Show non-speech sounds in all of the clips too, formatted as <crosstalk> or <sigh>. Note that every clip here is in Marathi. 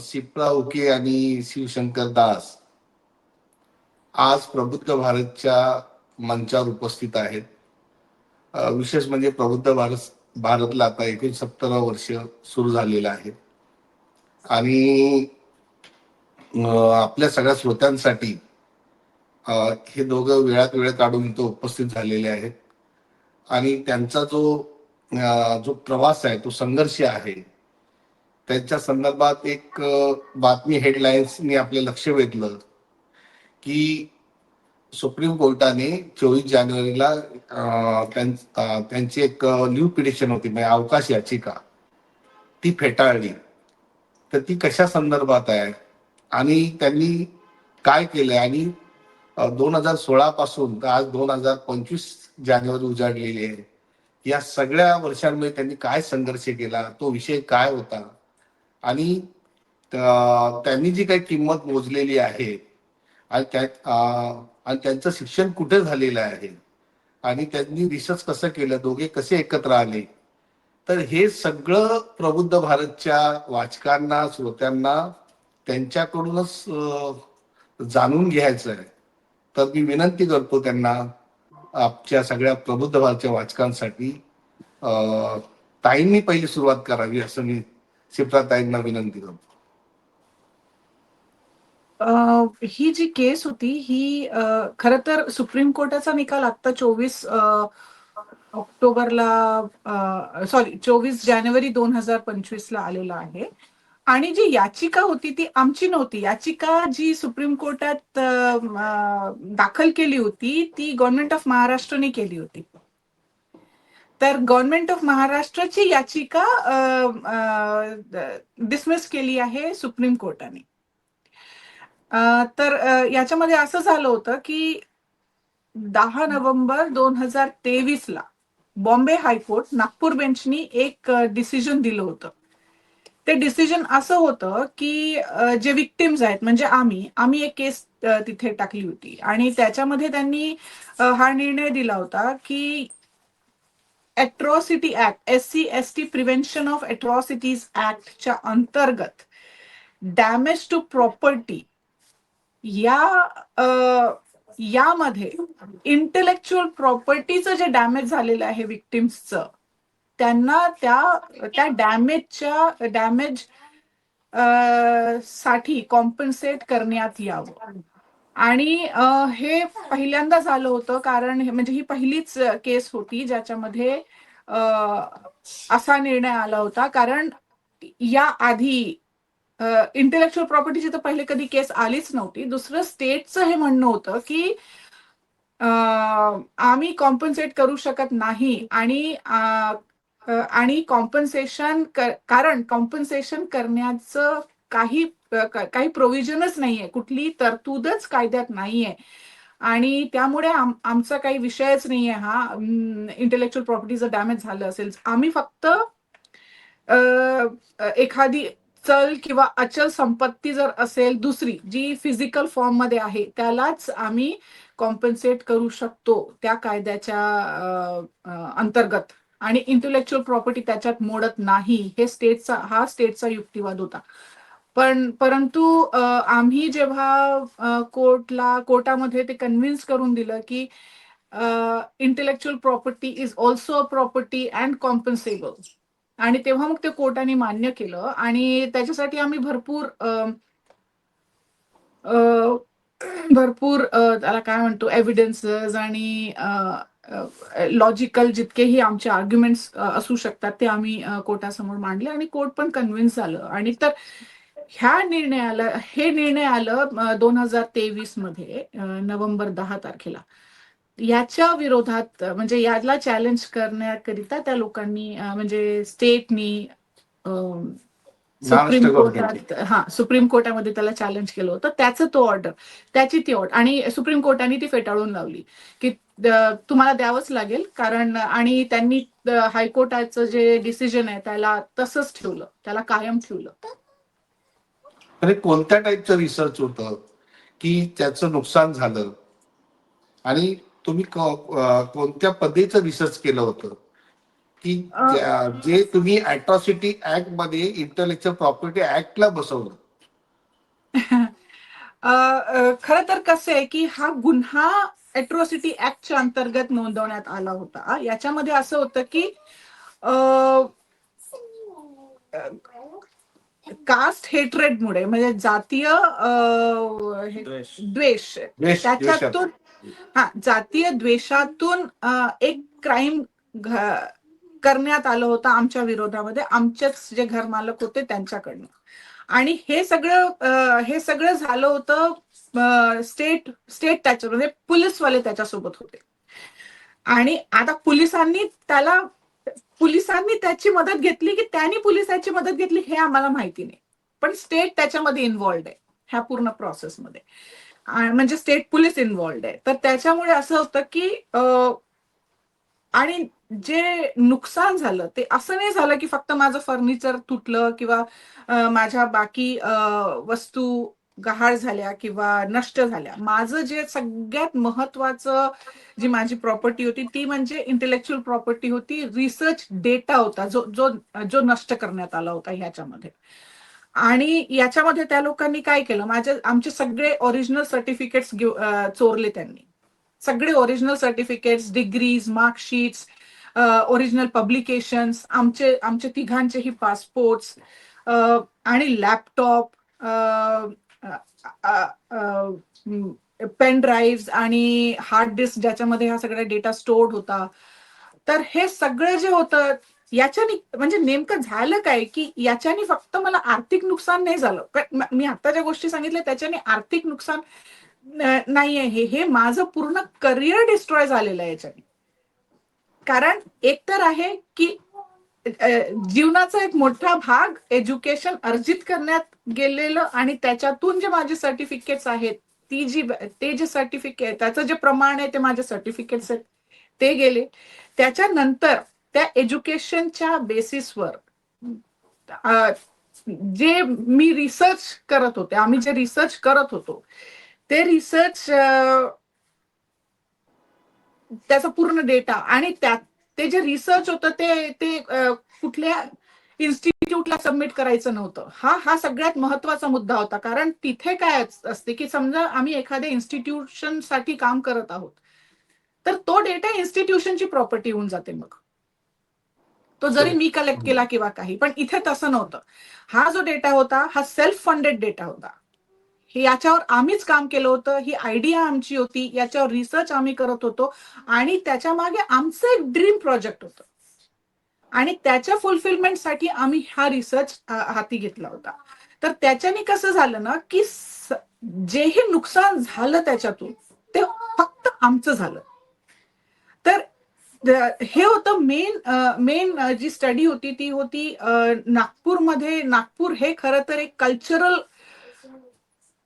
शिप्रा उके आणि शिवशंकर दास आज प्रबुद्ध भारतच्या मंचावर उपस्थित आहेत. विशेष म्हणजे प्रबुद्ध भारत भारतला आता एकोणसत्तरा वर्ष सुरू झालेलं आहे. आणि आपल्या सगळ्या श्रोत्यांसाठी हे दोघं वेळात वेळ काढून इथं उपस्थित झालेले आहेत. आणि त्यांचा जो जो प्रवास आहे तो संघर्ष आहे त्यांच्या संदर्भात एक बातमी हेडलाईन्सनी आपलं लक्ष वेधलं की सुप्रीम कोर्टाने चोवीस जानेवारीला त्यांची एक न्यू पिटिशन होती म्हणजे अवकाश याचिका. ती फेटाळली. तर ती कशा संदर्भात आहे? आणि त्यांनी काय केलंय? आणि दोन हजार सोळा पासून तर आज दोन हजार पंचवीस जानेवारी उजाडलेली आहे. या सगळ्या वर्षांमध्ये त्यांनी काय संघर्ष केला? तो विषय काय होता? आणि त्यांनी जी काही किंमत मोजलेली आहे आणि त्या आणि त्यांचं शिक्षण कुठे झालेलं आहे आणि त्यांनी रिसर्च कसं केलं दोघे कसे एकत्र आले तर हे सगळं प्रबुद्ध भारतच्या वाचकांना श्रोत्यांना त्यांच्याकडूनच जाणून घ्यायचं आहे तर मी विनंती करतो त्यांना आमच्या सगळ्या प्रबुद्ध भारतच्या वाचकांसाठी ताईंनी पहिली सुरुवात करावी असं मी शिप्रा ताईंना विनंती करतो. ही जी केस होती ही खर तर सुप्रीम कोर्टाचा निकाल आता चोवीस ऑक्टोबरला सॉरी चोवीस जानेवारी दोन हजार पंचवीस ला आलेला आहे. आणि जी याचिका होती ती आमची नव्हती. याचिका जी सुप्रीम कोर्टात दाखल केली होती ती गव्हर्नमेंट ऑफ महाराष्ट्रने केली होती. तर गव्हर्नमेंट ऑफ महाराष्ट्राची याचिका डिसमिस केली आहे सुप्रीम कोर्टाने. तर याच्यामध्ये असं झालं होतं की दहा नोव्हेंबर दोन हजार तेवीस ला बॉम्बे हायकोर्ट नागपूर बेंचनी एक डिसिजन दिलं होतं. ते डिसिजन असं होतं की जे विक्टिम्स आहेत म्हणजे आम्ही आम्ही एक केस तिथे टाकली होती. आणि त्याच्यामध्ये त्यांनी हा निर्णय दिला होता की atrocity act S C S T prevention of atrocities ऍक्टच्या अंतर्गत डॅमेज टू प्रॉपर्टी या यामध्ये इंटेलेक्च्युअल प्रॉपर्टीचं जे डॅमेज झालेलं आहे विक्टिम्सचं त्यांना त्या त्या डॅमेजच्या डॅमेजसाठी कॉम्पन्सेट करण्यात यावं. आणि हे पहिल्यांदाच झालं होतं कारण हे- म्हणजे ही पहिलीच केस होती ज्याच्यामध्ये असा निर्णय आला होता. कारण या आधी इंटेलेक्च्युअल प्रॉपर्टीची तर पहिले कधी केस आलीच नव्हती. दुसरं स्टेटचं हे म्हणणं होतं की आम्ही कॉम्पन्सेट करू शकत नाही आणि आणि कॉम्पन्सेशन कारण कॉम्पन्सेशन करण्याचं काही काही प्रोव्हिजनच नाहीये. कुठली तरतूदच कायद्यात नाहीये. आणि त्यामुळे आम- आमचा काही विषयच नाहीये हा. इंटेलेक्च्युअल प्रॉपर्टीचं डॅमेज झालं असेल आम्ही फक्त एखादी चल किंवा अचल संपत्ती जर असेल दुसरी जी फिजिकल फॉर्ममध्ये आहे त्यालाच आम्ही कॉम्पन्सेट करू शकतो त्या कायद्याच्या अंतर्गत. आणि इंटेलेक्च्युअल प्रॉपर्टी त्याच्यात मोडत नाही. हे स्टेटचा हा स्टेटचा युक्तिवाद होता. पण परंतु आम्ही जेव्हा कोर्टला कोर्टामध्ये ते कन्व्हिन्स करून दिलं की intellectual property is also a property and compensable आणि तेव्हा मग ते कोर्टाने मान्य केलं आणि त्याच्यासाठी आम्ही भरपूर भरपूर त्याला काय म्हणतो एव्हिडन्सेस आणि लॉजिकल जितकेही आमचे आर्ग्युमेंट्स असू शकतात ते आम्ही कोर्टासमोर मांडले आणि कोर्ट पण कन्व्हिन्स झालं. आणि तर ह्या निर्णयाला हे निर्णय आलं दोन हजार तेवीसमध्ये नोव्हेंबर दहा तारखेला. याच्या विरोधात म्हणजे याला चॅलेंज करण्याकरिता त्या लोकांनी म्हणजे स्टेटनी सुप्रीम कोर्टात हा सुप्रीम कोर्टामध्ये त्याला चॅलेंज केलं होतं. त्याचं तो ऑर्डर त्याची ती ऑर्डर आणि सुप्रीम कोर्टाने ती फेटाळून लावली की तुम्हाला द्यावंच लागेल कारण आणि त्यांनी हायकोर्टाचं जे डिसिजन आहे त्याला तसंच ठेवलं त्याला कायम ठेवलं. तर हे कोणत्या टाईपचं रिसर्च होतं की त्याचं नुकसान झालं? आणि तुम्ही कोणत्या पद्धतीचं रिसर्च केलं होतं? की जे तुम्ही अट्रॉसिटी ऍक्टमध्ये इंटेलेक्च्युअल प्रॉपर्टी ऍक्टला बसवलं. <laughs> खर तर कसं आहे की हा गुन्हा अॅट्रॉसिटी ऍक्टच्या अंतर्गत नोंदवण्यात आला होता. याच्यामध्ये असं होतं की कास्ट हेट्रेडमुळे म्हणजे जातीय हे- द्वेष. त्याच्यातून हा जातीय द्वेषातून एक क्राईम करण्यात आलं होतं आमच्या विरोधामध्ये. आमचेच जे घरमालक होते त्यांच्याकडनं. आणि हे सगळं हे सगळं झालं होतं स्टेट स्टेट त्याच्यामध्ये पोलीसवाले त्याच्यासोबत होते. आणि आता पोलिसांनी त्याला पोलिसांनी त्याची मदत घेतली की त्यांनी पोलिसांची मदत घेतली हे आम्हाला माहिती नाही. पण स्टेट त्याच्यामध्ये इन्व्हॉल्ड आहे ह्या पूर्ण प्रोसेसमध्ये म्हणजे स्टेट पोलीस इन्व्हॉल्ड आहे. तर त्याच्यामुळे असं होतं की आणि जे नुकसान झालं ते असं नाही झालं की फक्त माझं फर्निचर तुटलं किंवा माझ्या बाकी वस्तू गहाळ झाल्या किंवा नष्ट झाल्या. माझं जे सगळ्यात महत्वाचं जी माझी प्रॉपर्टी होती ती म्हणजे इंटेलेक्च्युअल प्रॉपर्टी होती रिसर्च डेटा होता जो जो जो नष्ट करण्यात आला होता ह्याच्यामध्ये. आणि याच्यामध्ये त्या लोकांनी काय केलं? माझ्या आमचे सगळे ओरिजिनल सर्टिफिकेट्स चोरले त्यांनी. सगळे original certificates degrees marksheets original publications आमचे आमचे तिघांचेही पासपोर्ट्स आणि लॅपटॉप पेन ड्राईव्ह आणि हार्ड डिस्क ज्याच्यामध्ये हा सगळा डेटा स्टोअर्ड होता. तर हे सगळं जे होतं याच्याने म्हणजे नेमकं झालं काय की याच्याने फक्त मला आर्थिक नुकसान नाही झालं. मी आता ज्या गोष्टी सांगितल्या त्याच्याने आर्थिक नुकसान नाही आहे. हे माझं पूर्ण करिअर डिस्ट्रॉय झालेलं आहे याच्याने. कारण एक तर आहे की जीवनाचा एक मोठा भाग एज्युकेशन अर्जित करण्यात गेलेलं आणि त्याच्यातून जे माझे सर्टिफिकेट्स आहेत ती जी ते जे सर्टिफिकेट त्याचं जे प्रमाण आहे ते माझे सर्टिफिकेट्स आहेत ते गेले. त्याच्यानंतर त्या एज्युकेशनच्या बेसिसवर जे मी रिसर्च करत होते आम्ही जे रिसर्च करत होतो ते रिसर्च त्याचा पूर्ण डेटा आणि त्यात ते जे रिसर्च होतं ते ते कुठल्या इन्स्टिट्यूटला सबमिट करायचं नव्हतं. हा हा सगळ्यात महत्त्वाचा मुद्दा होता. कारण तिथे काय असते की समजा आम्ही एखाद्या इन्स्टिट्यूशनसाठी काम करत आहोत तर तो डेटा इन्स्टिट्यूशनची प्रॉपर्टी होऊन जाते मग. तो जरी मी कलेक्ट केला किंवा काही पण इथे तसं नव्हतं. हा जो डेटा होता हा सेल्फ फंडेड डेटा होता. हे याच्यावर आम्हीच काम केलं होतं ही आयडिया आमची होती याच्यावर रिसर्च आम्ही करत होतो आणि त्याच्यामागे आमचं एक ड्रीम प्रोजेक्ट होतं. आणि त्याच्या फुलफिलमेंटसाठी आम्ही हा रिसर्च हाती घेतला होता. तर त्याच्याने कसं झालं ना की जेही नुकसान झालं त्याच्यातून ते फक्त आमचं झालं. तर हे होतं मेन मेन जी स्टडी होती ती होती नागपूरमध्ये नागपूर हे खरं तर एक कल्चरल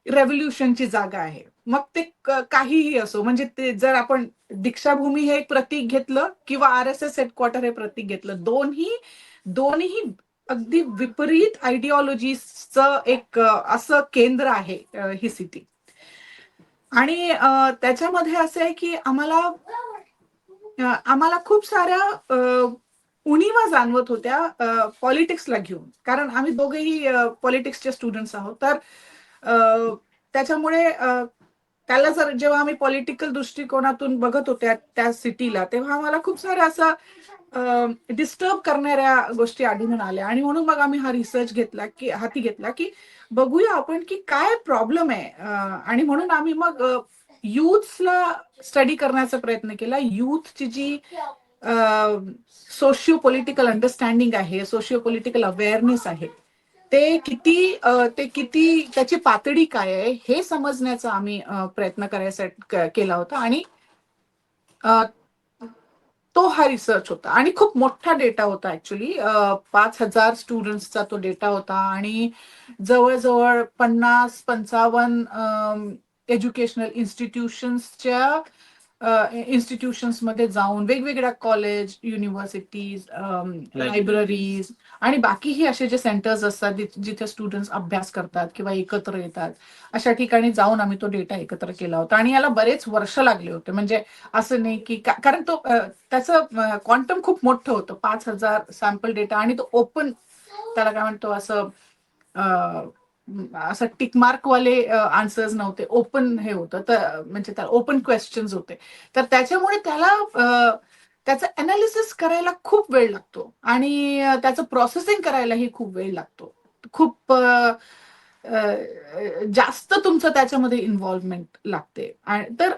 रेव्होल्युशनची जागा आहे. मग ते काहीही असो म्हणजे ते जर आपण दीक्षाभूमी हे एक प्रतीक घेतलं किंवा आर एस एस हेडक्वार्टर हे प्रतीक घेतलं दोन्ही दोन्ही अगदी विपरीत आयडिओलॉजीचं एक असं केंद्र आहे ही सिटी आणि त्याच्यामध्ये असं आहे की आम्हाला आम्हाला खूप साऱ्या उणीवा जाणवत होत्या पॉलिटिक्सला घेऊन. कारण आम्ही दोघेही पॉलिटिक्सचे स्टुडंट्स आहोत. तर त्याच्यामुळे त्याला जर जेव्हा आम्ही पॉलिटिकल दृष्टिकोनातून बघत होत्या त्या सिटीला तेव्हा आम्हाला खूप साऱ्या असं डिस्टर्ब करणाऱ्या गोष्टी आढळून आल्या. आणि म्हणून मग आम्ही हा रिसर्च घेतला की हाती घेतला की बघूया आपण की काय प्रॉब्लेम आहे. आणि म्हणून आम्ही मग युथला स्टडी करण्याचा प्रयत्न केला. युथची जी सोशिओ पॉलिटिकल अंडरस्टँडिंग आहे सोशिओ पॉलिटिकल अवेअरनेस आहे ते किती ते किती त्याची पातळी काय आहे हे समजण्याचा आम्ही प्रयत्न करायसाठी केला होता. आणि तो हा रिसर्च होता. आणि खूप मोठा डेटा होता ऍक्च्युली पाच हजार स्टुडंट्सचा तो डेटा होता. आणि जवळजवळ पन्नास पंचावन्न एज्युकेशनल इन्स्टिट्यूशन्सच्या इन्स्टिट्यूशन्समध्ये जाऊन वेगवेगळ्या कॉलेज युनिव्हर्सिटीज लायब्ररीज आणि बाकीही असे जे सेंटर्स असतात जिथे स्टुडंट्स अभ्यास करतात किंवा एकत्र येतात अशा ठिकाणी जाऊन आम्ही तो डेटा एकत्र केला होता. आणि याला बरेच वर्ष लागले होते. म्हणजे असं नाही की कारण तो त्याचं क्वांटम खूप मोठं होतं. पाच हजार सॅम्पल डेटा आणि तो ओपन त्याला काय म्हणतो असं असं टिकमार्कवाले आन्सर्स नव्हते. ओपन हे होतं. तर म्हणजे त्याला ओपन क्वेश्चन्स होते. तर त्याच्यामुळे त्याला त्याचं अनालिसिस करायला खूप वेळ लागतो. आणि त्याचं प्रोसेसिंग करायलाही खूप वेळ लागतो. खूप जास्त तुमचं त्याच्यामध्ये इन्व्हॉल्वमेंट लागते. आणि तर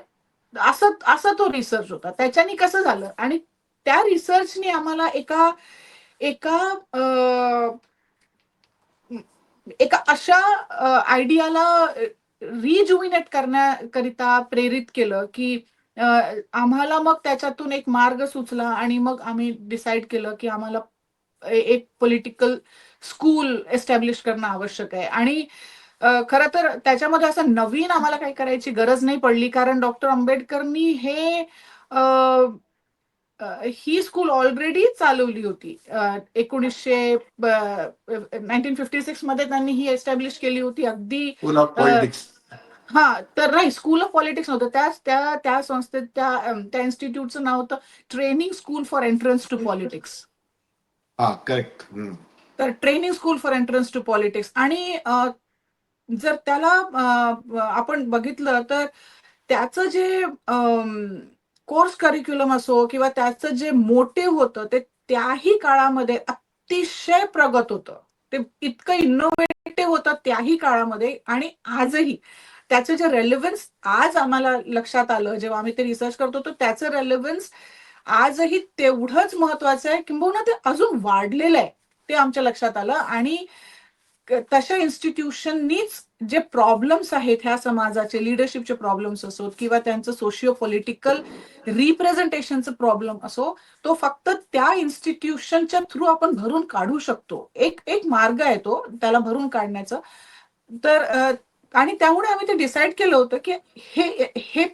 असं असा तो रिसर्च होता. त्याच्याने कसं झालं? आणि त्या रिसर्चने आम्हाला एका एका एका अशा आयडियाला रिज्युमिनेट करण्याकरिता प्रेरित केलं की आम्हाला मग त्याच्यातून एक मार्ग सुचला आणि मग आम्ही डिसाईड केलं की आम्हाला एक पॉलिटिकल स्कूल एस्टॅब्लिश करणं आवश्यक आहे. आणि खरं तर त्याच्यामध्ये असं नवीन आम्हाला काही करायची गरज नाही पडली कारण डॉक्टर आंबेडकरनी हे ही स्कूल ऑलरेडी चालवली होती. एकोणीसशे नाईन्टीन फिफ्टी सिक्समध्ये त्यांनी ही एस्टॅब्लिश केली होती. अगदी हा तर नाही स्कूल ऑफ पॉलिटिक्स नव्हतं. त्या त्या त्या संस्थेत त्या त्या इन्स्टिट्यूटचं नाव होतं training school for entrance to politics हा करेक्ट तर training school for entrance to politics आणि जर त्याला आपण बघितलं तर त्याचं जे कोर्स करिक्युलम असो किंवा त्याचं जे मोटिव्ह होतं ते त्याही काळामध्ये अतिशय प्रगत होतं. ते इतकं इनोव्हेटिव्ह होतं त्याही काळामध्ये आणि आजही. त्याचं जे रेलेव्हन्स आज आम्हाला लक्षात आलं जेव्हा आम्ही ते रिसर्च करतो तर त्याचं रेलेव्हन्स आजही तेवढंच महत्वाचं आहे. किंबहुना ते अजून वाढलेलं आहे ते आमच्या लक्षात आलं. आणि तशा इन्स्टिट्यूशननीच जे प्रॉब्लेम्स आहेत ह्या समाजाचे लिडरशिपचे प्रॉब्लेम्स असोत किंवा त्यांचं सोशिओ पॉलिटिकल रिप्रेझेंटेशनचं प्रॉब्लेम असो तो फक्त त्या इन्स्टिट्यूशनच्या थ्रू आपण भरून काढू शकतो. एक एक मार्ग आहे तो त्याला भरून काढण्याचा. तर आणि त्यामुळे आम्ही ते डिसाईड केलं होतं की हे हे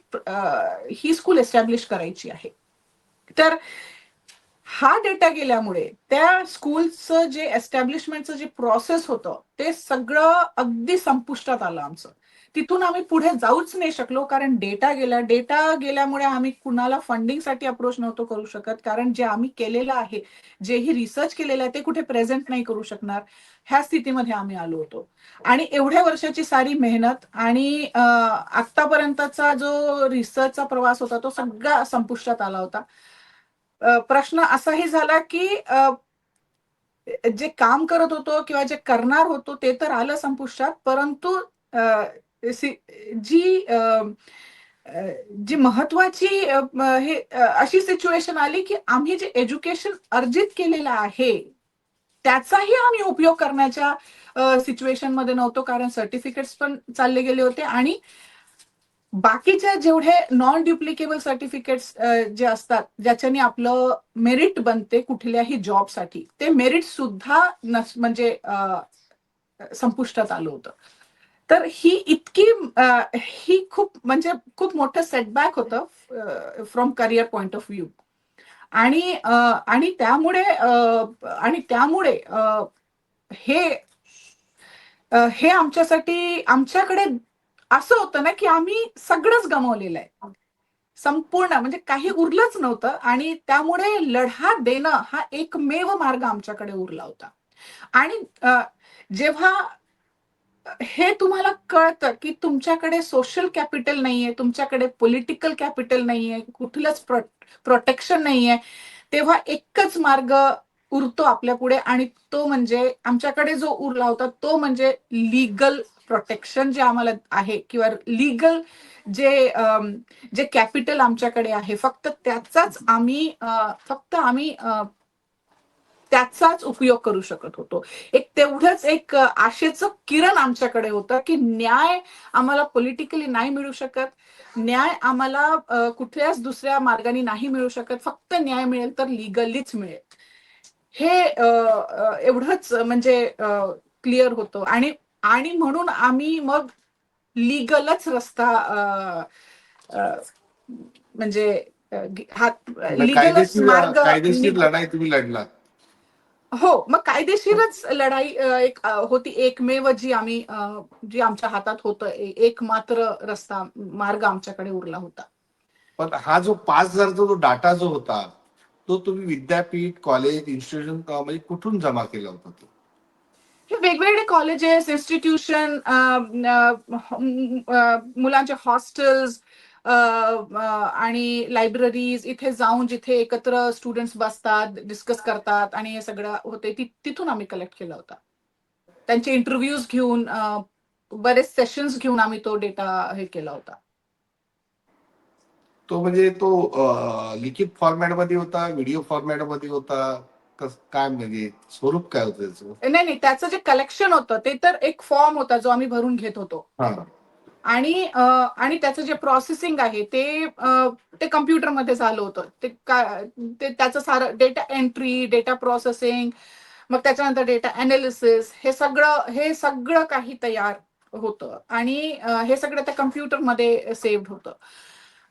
ही स्कूल एस्टॅब्लिश करायची आहे. तर हा डेटा गेल्यामुळे त्या स्कूलचं जे एस्टॅब्लिशमेंटचं जे प्रोसेस होतं ते सगळं अगदी संपुष्टात आलं आमचं. तिथून आम्ही पुढे जाऊच नाही शकलो कारण डेटा गेला. डेटा गेल्यामुळे आम्ही कुणाला फंडिंगसाठी अप्रोच नव्हतो करू शकत कारण जे आम्ही केलेलं आहे जेही रिसर्च केलेलं आहे ते कुठे प्रेझेंट नाही करू शकणार. ह्या स्थितीमध्ये आम्ही आलो होतो. आणि एवढ्या वर्षाची सारी मेहनत आणि आतापर्यंतचा जो रिसर्चचा प्रवास होता तो सगळा संपुष्टात आला होता. प्रश्न असाही झाला की जे काम करत होतो किंवा जे करणार होतो ते तर आलं संपुष्टात परंतु जी जी महत्वाची हे अशी सिच्युएशन आली की आम्ही जे एज्युकेशन अर्जित केलेलं आहे त्याचाही आम्ही उपयोग करण्याच्या सिच्युएशनमध्ये नव्हतो कारण सर्टिफिकेट्स पण चालले गेले होते आणि बाकीच्या जेवढे नॉन ड्युप्लिकेबल सर्टिफिकेट्स जे असतात ज्याच्याने आपलं मेरिट बनते कुठल्याही जॉबसाठी ते मेरिट सुद्धा नस म्हणजे संपुष्टात आलं होतं. तर ही इतकी ही खूप म्हणजे खूप मोठं सेटबॅक होतं from career point of view आणि आणि त्यामुळे आणि त्यामुळे हे हे आमच्यासाठी आमच्याकडे असं होतं ना की आम्ही सगळंच गमावलेलं आहे. संपूर्ण म्हणजे काही उरलंच नव्हतं आणि त्यामुळे लढा देणं हा एकमेव मार्ग आमच्याकडे उरला होता. आणि जेव्हा हे तुम्हाला कळतं की तुमच्याकडे सोशल कॅपिटल नाहीये तुमच्याकडे पॉलिटिकल कॅपिटल नाहीये कुठलंच प्रोटेक्शन नाहीये तेव्हा एकच मार्ग उरतो आपल्या पुढे आणि तो म्हणजे आमच्याकडे जो उरला होता तो म्हणजे लिगल प्रोटेक्शन जे आम्हाला आहे किंवा लिगल जे जे कॅपिटल आमच्याकडे आहे फक्त त्याचाच आम्ही फक्त आम्ही त्याचाच उपयोग करू शकत होतो. एक तेवढंच एक आशेचं किरण आमच्याकडे होतं की न्याय आम्हाला पॉलिटिकली नाही मिळू शकत. न्याय आम्हाला कुठल्याच दुसऱ्या मार्गाने नाही मिळू शकत. फक्त न्याय मिळेल तर लिगलीच मिळेल. हे एवढंच म्हणजे क्लिअर होतं. आणि आणि म्हणून आम्ही मग लिगलच रस्ता म्हणजे हात लिगलच मार्ग लढाई तुम्ही लढलात. हो मग कायदेशीरच लढाई एक होती. एकमेव जी आम्ही जी आमच्या हातात होतं एक मात्र रस्ता मार्ग आमच्याकडे उरला होता. पण हा जो पाच हजारचा जो डाटा जो होता तो तुम्ही विद्यापीठ कॉलेज इन्स्टिट्यूशन म्हणजे कुठून जमा केला होता तो? हे वेगवेगळे कॉलेजेस इन्स्टिट्यूशन मुलांचे हॉस्टेल्स आणि लायब्ररीज इथे जाऊन जिथे एकत्र स्टुडंट्स बसतात डिस्कस करतात आणि हे सगळं होते तिथून आम्ही कलेक्ट केला होता. त्यांचे इंटरव्ह्यूज घेऊन बरेच सेशन्स घेऊन आम्ही तो डेटा हे केला होता. तो म्हणजे तो लिखित फॉर्मॅटमध्ये होता व्हिडिओ फॉर्मॅटमध्ये होता? काय म्हणजे स्वरूप काय होतं त्याचं? नाही नाही त्याचं जे कलेक्शन होतं ते तर एक फॉर्म होता जो आम्ही भरून घेत होतो. हा. आणि अ, आणि त्याचं जे प्रोसेसिंग आहे ते अ, ते कम्प्युटरमध्ये झालं होतं. ते काय ते त्याचं सारं डेटा एंट्री डेटा प्रोसेसिंग मग त्याच्यानंतर डेटा अनालिसिस हे सगळं हे सगळं काही तयार होतं. आणि अ, हे सगळं त्या कम्प्युटरमध्ये सेव्ड होतं.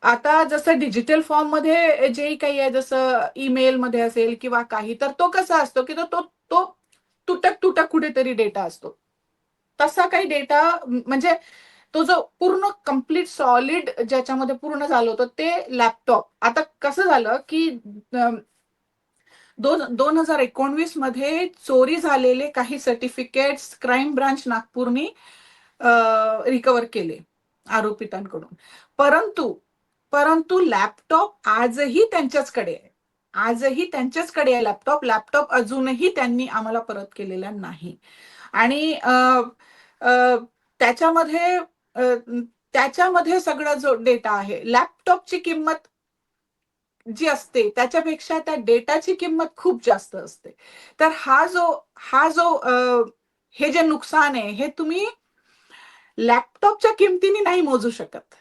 आता जसं डिजिटल फॉर्ममध्ये जे काही आहे जसं ईमेल मध्ये असेल किंवा काही तर तो कसा असतो की तो तो तुटक तुटक कुठेतरी डेटा असतो. तसा काही डेटा म्हणजे तो जो पूर्ण कंप्लीट सॉलिड ज्याच्यामध्ये पूर्ण झालं होतं ते लॅपटॉप आता कसं झालं की दोन दोन हजार एकोणवीसमध्ये चोरी झालेले काही सर्टिफिकेट्स क्राईम ब्रांच नागपूरनी रिकवर केले आरोपितांकडून. परंतु परंतु लॅपटॉप आजही त्यांच्याचकडे आहे. आजही त्यांच्याचकडे आहे लॅपटॉप लॅपटॉप अजूनही त्यांनी आम्हाला परत केलेला नाही. आणि त्याच्यामध्ये त्याच्यामध्ये सगळा जो डेटा आहे लॅपटॉपची किंमत जी असते त्याच्यापेक्षा त्या डेटाची किंमत खूप जास्त असते. तर हा जो हा जो हे जे नुकसान आहे हे तुम्ही लॅपटॉपच्या किमतीने नाही मोजू शकत.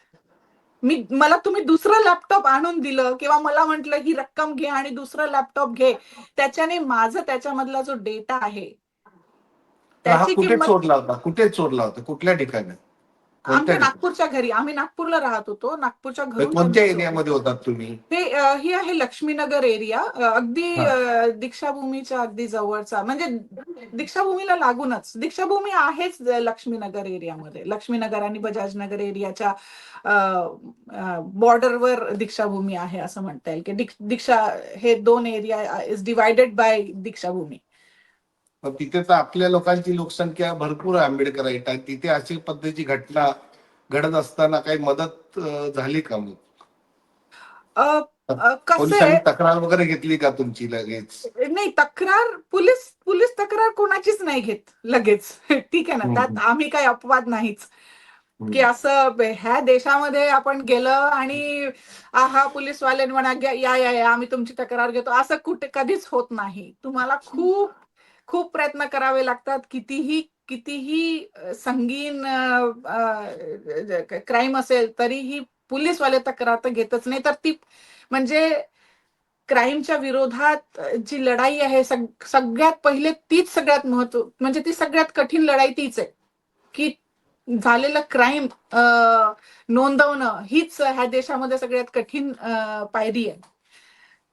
मी मला तुम्ही दुसरं लॅपटॉप आणून दिलं किंवा मला म्हटलं ही रक्कम घे आणि दुसरं लॅपटॉप घे त्याच्याने माझं त्याच्यामधला जो डेटा आहे कुठे चोरला होता? कुठे चोरला होता? कुठल्या ठिकाणी? आमच्या नागपूरच्या घरी आम्ही नागपूरला राहत होतो नागपूरच्या घरून कोणत्या एरियामध्ये होतात तुम्ही? हे अ, ही आहे लक्ष्मीनगर एरिया अगदी दीक्षाभूमीच्या अगदी जवळचा म्हणजे दीक्षाभूमीला लागूनच. दीक्षाभूमी आहेच लक्ष्मीनगर एरियामध्ये. लक्ष्मीनगर आणि बजाजनगर एरियाच्या बॉर्डरवर दीक्षाभूमी आहे असं म्हणता येईल. की दीक्षा हे दोन area is divided by Deekshabhoomi. तिथे तर आपल्या लोकांची लोकसंख्या भरपूर आंबेडकर आणि तिथे अशी पद्धतीची घटना घडत असताना काही मदत झाली का मग? तक्रार वगैरे घेतली का तुमची लगेच? नाही तक्रार पोलीस पोलीस तक्रार कोणाचीच नाही घेत लगेच. <laughs> ठीक आहे ना? त्यात. आम्ही काही अपवाद नाहीच. की. असं ह्या देशामध्ये आपण गेलं आणि आहा पोलीसवाले म्हणा "घ्या, या या या आम्ही तुमची तक्रार घेतो. असं कुठे कधीच होत नाही. तुम्हाला खूप खूप प्रयत्न करावे लागतात. कितीही कितीही संगीन क्राईम असेल तरीही पोलीसवाले तक्रार तर घेतच नाही. तर ती म्हणजे क्राईमच्या विरोधात जी लढाई आहे सग- सगळ्यात पहिले तीच सगळ्यात महत्त्व म्हणजे ती सगळ्यात कठीण लढाई तीच आहे. की झालेलं क्राईम नोंदवणं हीच ह्या देशामध्ये सगळ्यात कठीण पायरी आहे.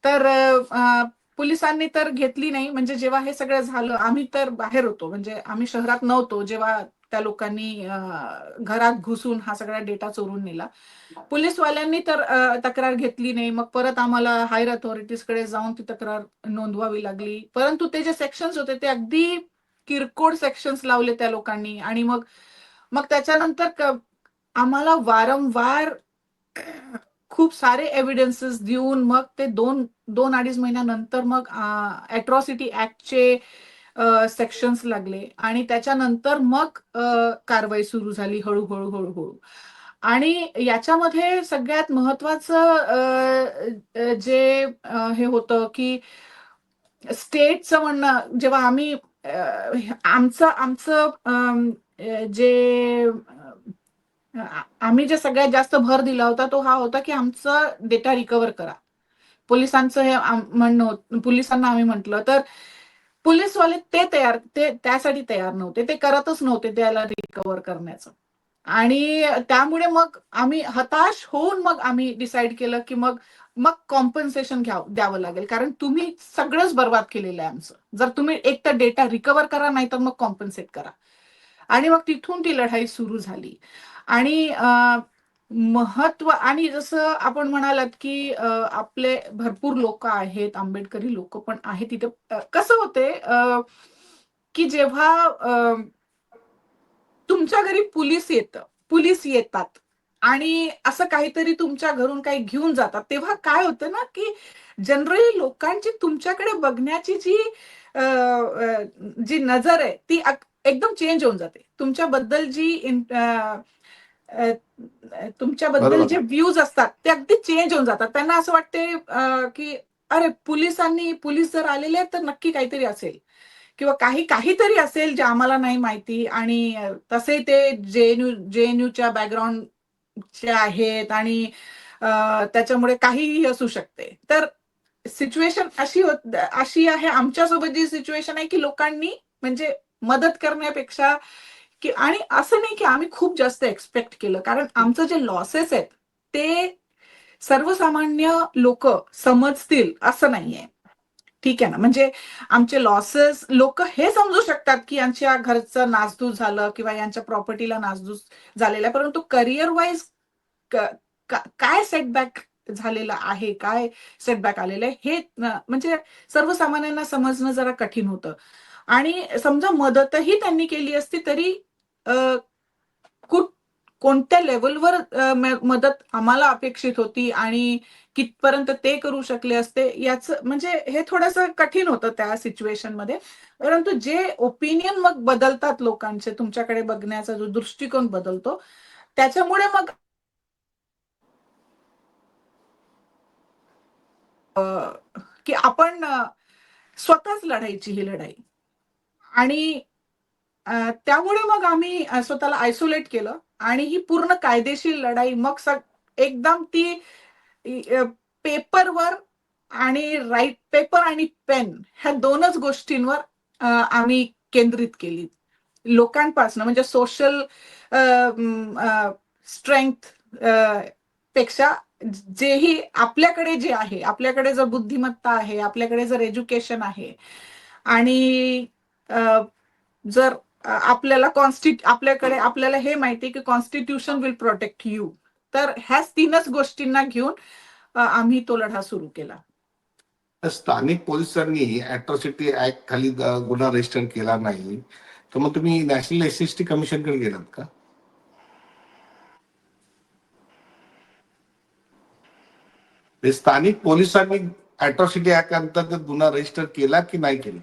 तर पोलिसांनी तर घेतली नाही. म्हणजे जेव्हा हे सगळं झालं आम्ही तर बाहेर होतो. म्हणजे आम्ही शहरात नव्हतो. जेव्हा त्या लोकांनी घरात घुसून हा सगळा डेटा चोरून नेला. पोलीसवाल्यांनी तर तक्रार घेतली नाही. मग परत आम्हाला हायर अथॉरिटीजकडे जाऊन ती तक्रार नोंदवावी लागली. परंतु ते जे सेक्शन्स होते ते अगदी किरकोळ सेक्शन्स लावले त्या लोकांनी. आणि मग मग त्याच्यानंतर आम्हाला वारंवार खूप सारे एव्हिडन्सेस देऊन मग ते दोन दोन अडीच महिन्यानंतर मग अॅट्रॉसिटी ऍक्टचे सेक्शन्स लागले. आणि त्याच्यानंतर मग कारवाई सुरू झाली हळूहळू हळूहळू. आणि याच्यामध्ये सगळ्यात महत्वाचं जे हे होतं की स्टेटचं म्हणणं जेव्हा आम्ही आमचं आमचं जे आम्ही जे सगळ्यात जास्त भर दिला होता तो हा होता की आमचं डेटा रिकव्हर करा. पोलिसांचं हे म्हणणं पोलिसांना आम्ही म्हटलं तर पोलीसवाले ते तयार ते त्यासाठी तयार नव्हते. ते करतच नव्हते त्याला रिकव्हर करण्याचं. आणि त्यामुळे मग आम्ही हताश होऊन मग आम्ही डिसाईड केलं की मग मग कॉम्पन्सेशन घ्याव द्यावं लागेल. कारण तुम्ही सगळंच बर्बाद केलेलं आहे आमचं. जर तुम्ही एक तर डेटा रिकव्हर करा नाही तर मग कॉम्पन्सेट करा. आणि मग तिथून ती लढाई सुरू झाली. आणि महत्त्व आणि जसं आपण म्हणालात की आपले भरपूर लोक आहेत आंबेडकरी लोक पण आहेत तिथे. कसं होते की जेव्हा तुमच्या घरी पोलीस येतं पोलीस येतात आणि असं काहीतरी तुमच्या घरून काही घेऊन जातात तेव्हा काय होतं ना की जनरली लोकांची तुमच्याकडे बघण्याची जी जी नजर आहे ती एकदम चेंज होऊन जाते. तुमच्याबद्दल जी तुमच्याबद्दल. जे व्ह्यूज असतात ते अगदी चेंज होऊन जातात. त्यांना असं वाटते की अरे पोलिसांनी पोलीस जर आलेले आहेत तर नक्की काहीतरी असेल. किंवा काही काहीतरी असेल जे आम्हाला नाही माहिती. आणि तसे ते जेएनयू जेएनयूच्या बॅकग्राऊंडचे आहेत आणि त्याच्यामुळे काहीही असू शकते. तर सिच्युएशन अशी होत अशी आहे. आमच्यासोबत जी सिच्युएशन आहे की लोकांनी म्हणजे मदत करण्यापेक्षा की आणि असं नाही की आम्ही खूप जास्त एक्सपेक्ट केलं. कारण आमचं जे लॉसेस आहेत ते सर्वसामान्य लोक समजतील असं नाहीये. ठीक आहे ना? म्हणजे आमचे लॉसेस लोक हे समजू शकतात की यांच्या घरचं नासधूस झालं किंवा यांच्या प्रॉपर्टीला नासधूस झालेलं आहे. परंतु करिअर वाईज काय सेटबॅक झालेलं आहे? काय सेटबॅक आलेलं आहे? हे म्हणजे सर्वसामान्यांना समजणं जरा कठीण होतं. आणि समजा मदतही त्यांनी केली असती तरी कुठ कोणत्या लेवलवर मदत आम्हाला अपेक्षित होती आणि कितपर्यंत ते करू शकले असते याच म्हणजे हे थोडंसं कठीण होतं त्या सिच्युएशनमध्ये. परंतु जे ओपिनियन मग बदलतात लोकांचे तुमच्याकडे बघण्याचा जो दृष्टिकोन बदलतो त्याच्यामुळे मग की आपण स्वतःच लढायची ही लढाई. आणि त्यामुळे मग आम्ही स्वतःला आयसोलेट केलं. आणि ही पूर्ण कायदेशीर लढाई मग सग एकदम ती पेपरवर आणि राईट पेपर आणि पेन ह्या दोनच गोष्टींवर आम्ही केंद्रित केली. लोकांपासून म्हणजे सोशल स्ट्रेंथपेक्षा जेही आपल्याकडे जे आहे आपल्याकडे जर बुद्धिमत्ता आहे आपल्याकडे जर एज्युकेशन आहे आणि जर आपल्याला कॉन्स्टिट आपल्याकडे आपल्याला हे माहिती आहे की कॉन्स्टिट्यूशन विल प्रोटेक्ट यू तर ह्याच तीनच गोष्टींना घेऊन आम्ही तो लढा सुरू केला. स्थानिक पोलिसांनी अॅट्रॉसिटी ऍक्ट खाली गुन्हा रजिस्टर केला नाही. तर मग तुम्ही नॅशनल एसएसटी कमिशनकडे गेलात का? म्हणजे स्थानिक पोलिसांनी अॅट्रॉसिटी ऍक्ट अंतर्गत गुन्हा रजिस्टर केला की नाही केला?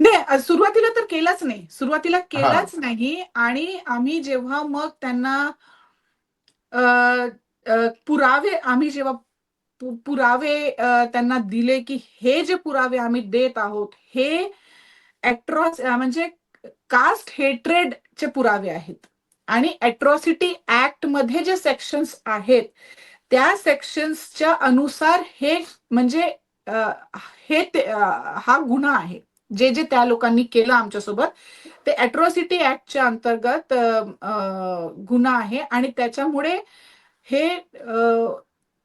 नाही सुरुवातीला तर केलाच नाही. सुरुवातीला केलाच नाही आणि आम्ही जेव्हा मग त्यांना पुरावे आम्ही जेव्हा पुरावे त्यांना दिले की हे जे पुरावे आम्ही देत आहोत हे अॅट्रॉस म्हणजे कास्ट हेट्रेडचे पुरावे आहेत. आणि अॅट्रॉसिटी ऍक्टमध्ये जे सेक्शन्स आहेत त्या सेक्शन्सच्या अनुसार हे म्हणजे हे ते- हा गुन्हा आहे. जे जे त्या लोकांनी केलं आमच्यासोबत ते अॅट्रॉसिटी ऍक्टच्या अंतर्गत गुन्हा आहे आणि त्याच्यामुळे हे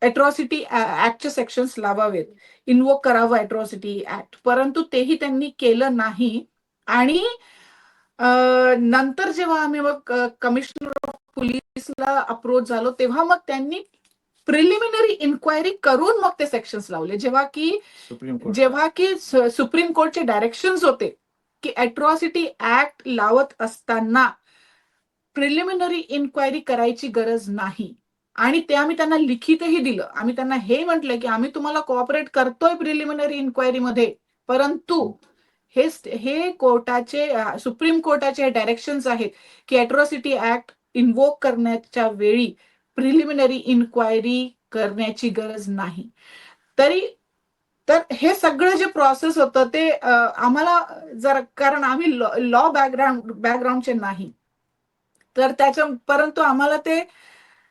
अॅट्रॉसिटी ऍक्टचे सेक्शन्स लावावेत. इन्वोक करावं अॅट्रॉसिटी ऍक्ट परंतु तेही त्यांनी केलं नाही आणि नंतर जेव्हा आम्ही मग कमिशनर ऑफ पोलीसला अप्रोच झालो तेव्हा मग त्यांनी प्रिलिमिनरी इन्क्वायरी करून मग ते सेक्शन्स लावले. जेव्हा की सुप्रीम कोर्ट जेव्हा की सुप्रीम कोर्टचे डायरेक्शन्स होते की अॅट्रॉसिटी ऍक्ट लावत असताना प्रिलिमिनरी इन्क्वायरी करायची गरज नाही. आणि ते आम्ही त्यांना लिखितही दिलं. आम्ही त्यांना हे म्हटलं की आम्ही तुम्हाला कोऑपरेट करतोय प्रिलिमिनरी इन्क्वायरीमध्ये परंतु हे हे कोर्टाचे सुप्रीम कोर्टाचे डायरेक्शन्स आहेत की अॅट्रॉसिटी ऍक्ट इन्वोक करण्याच्या वेळी प्रिलिमिनरी इन्क्वायरी करण्याची गरज नाही. तरी तर हे सगळं जे प्रोसेस होतं ते आम्हाला जर कारण आम्ही लॉ बॅकग्राऊंड बॅकग्राऊंडचे नाही. तर त्याच्या परंतु आम्हाला ते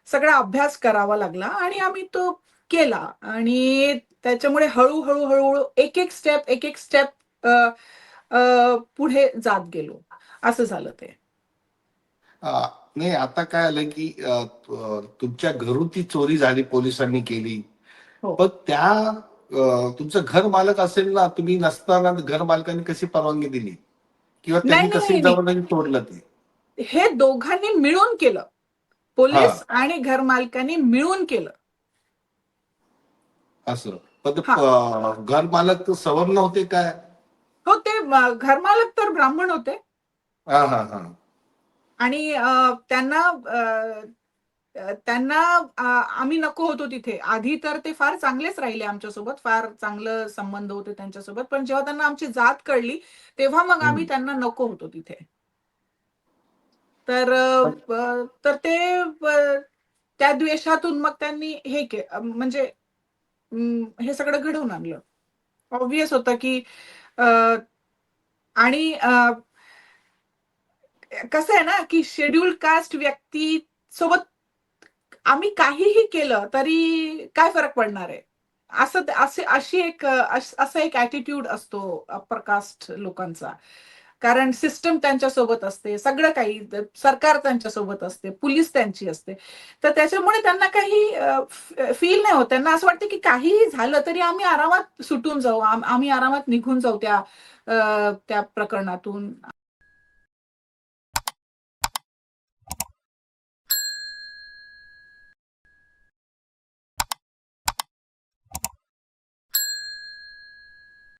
सगळा अभ्यास करावा लागला आणि आम्ही तो केला. आणि त्याच्यामुळे हळूहळू हळूहळू एक एक स्टेप एक एक स्टेप पुढे जात गेलो. असं झालं ते. नाही आता काय आलं की तुमच्या घरून ती चोरी झाली पोलिसांनी केली. हो. पण त्या तुमचं घर मालक असेल ना तुम्ही नसताना घर मालकांनी कशी परवानगी दिली? किंवा त्यांनी कशी. जबरदस्ती तोडलं ते? हे दोघांनी मिळून केलं. पोलीस आणि घर मालकांनी मिळून केलं. असं. पण घर मालक सवर्ण होते काय? हो ते म- घरमालक तर ब्राह्मण होते. हा हा हा. आणि त्यांना त्यांना आम्ही नको होतो तिथे. आधी तर ते फार चांगलेच राहिले आमच्यासोबत. फार चांगलं संबंध होते त्यांच्यासोबत. पण जेव्हा त्यांना आमची जात कळली तेव्हा मग आम्ही. त्यांना नको होतो तिथे. तर तर ते त्या द्वेषातून मग त्यांनी हे के म्हणजे हे सगळं घडवून आणलं. ऑब्विस होतं की अ, आणि कसं आहे ना की शेड्यूल कास्ट व्यक्ती सोबत आम्ही काहीही केलं तरी काय फरक पडणार आहे? असं असे अशी एक असा एक ऍटिट्यूड असतो अप्पर कास्ट लोकांचा. कारण सिस्टम त्यांच्यासोबत असते सगळं काही सरकार त्यांच्यासोबत असते पोलीस त्यांची असते. तर त्याच्यामुळे त्यांना काही फील नाही होत. त्यांना असं वाटतं की काहीही झालं तरी आम्ही आरामात सुटून जाऊ आम- आम्ही आरामात निघून जाऊ त्या त्या प्रकरणातून.